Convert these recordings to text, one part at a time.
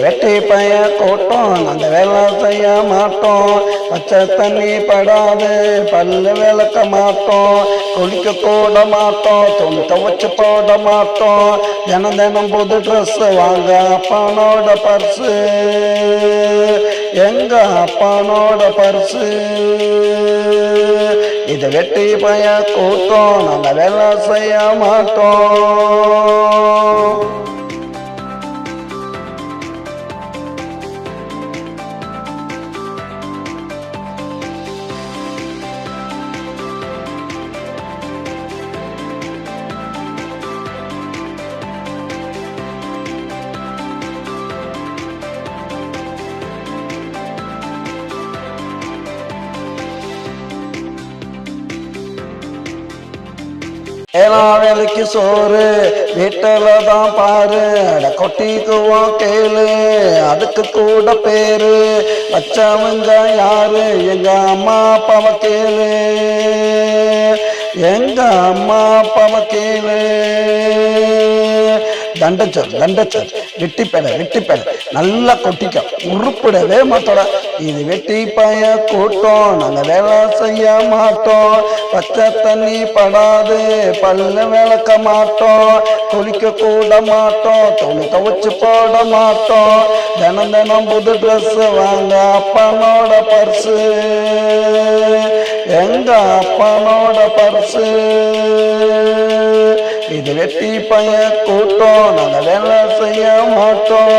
வெட்டி பைய கூட்டம் அந்த வேலை செய்ய மாட்டோம். பச்சை தண்ணி படாது பல்லு விளக்க மாட்டோம். குளிக்க கூட மாட்டோம் துணி துவச்சு போட மாட்டோம். தினம் தினம் புது ட்ரெஸ் வாங்க அப்பானோட பர்ஸு எங்க அப்பானோட பர்ஸு இது வெட்டி பைய கூட்டம் நாங்க வேலை செய்ய மாட்டோம். ஏழா வேலைக்கு சோறு வீட்டில் தான் பாரு கொட்டிக்குவோம் கேளு அதுக்கு கூட பேரு. வச்சவங்க யாரு? எங்க அம்மா அப்பாவை கேளு. எங்க அம்மா அப்பாவை கேளு. தண்டச்சல் தண்டச்சல் வெட்டி பேட வெட்டி பேட நல்லா கொட்டிக்கும் உருப்பிடவே மாட்டோட இது வெட்டி பய கூட்டம். நாங்கள் வேலை செய்ய மாட்டோம். பச்சை தண்ணி படாது. பல்ல விளக்க மாட்டோம். குளிக்க கூட மாட்டோம். துணி துவச்சு போட மாட்டோம். தினம் தினம் புது ட்ரெஸ் வாங்க அப்பனோட பர்ஸு எங்க அப்பனோட பர்ஸு இது வெட்டி பய கூட்டம் நாங்க வேலை செய்ய மாட்டோம்.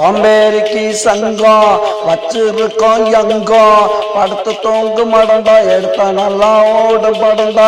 பாம்பேரிக்கு சங்கம் வச்சிருக்கோம் எங்கம் படுத்து தூங்கு மடண்டா எடுத்த நல்லா ஓடு படண்டா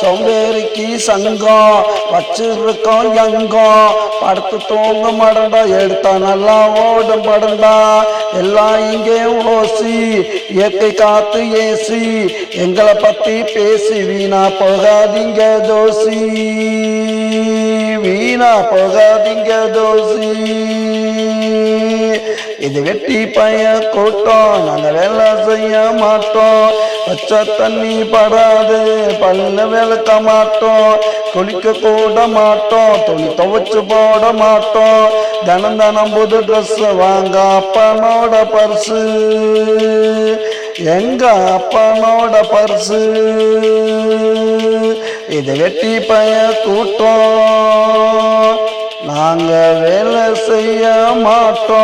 சோம்பேறிக்கு சங்கம் வச்சிருக்கோம் எங்கம் படுத்து தூங்கு மடண்டா எடுத்தா நல்லா ஓடு படண்டா எல்லாம் இங்கே ஓசி இயற்கை காத்து ஏசி. எங்களை பத்தி பேசி வீணா போகாதீங்க தோசி. வீணா போகாதீங்க தோசி. இது வெட்டி பய கூட்டம் நாங்க வேலை செய்ய மாட்டோம். பச்சை தண்ணி படாது பல்ல விளக்க மாட்டோம். குளிக்க கூட மாட்டோம் துணி துவைச்சு போட மாட்டோம். தனம் தினம் புது ட்ரெஸ் வாங்க அப்பனோட பர்சு எங்க அப்பனோட பர்சு இது வெட்டி பய கூட்டம். நாங்கள் வேலை செய்ய மாட்டோம்.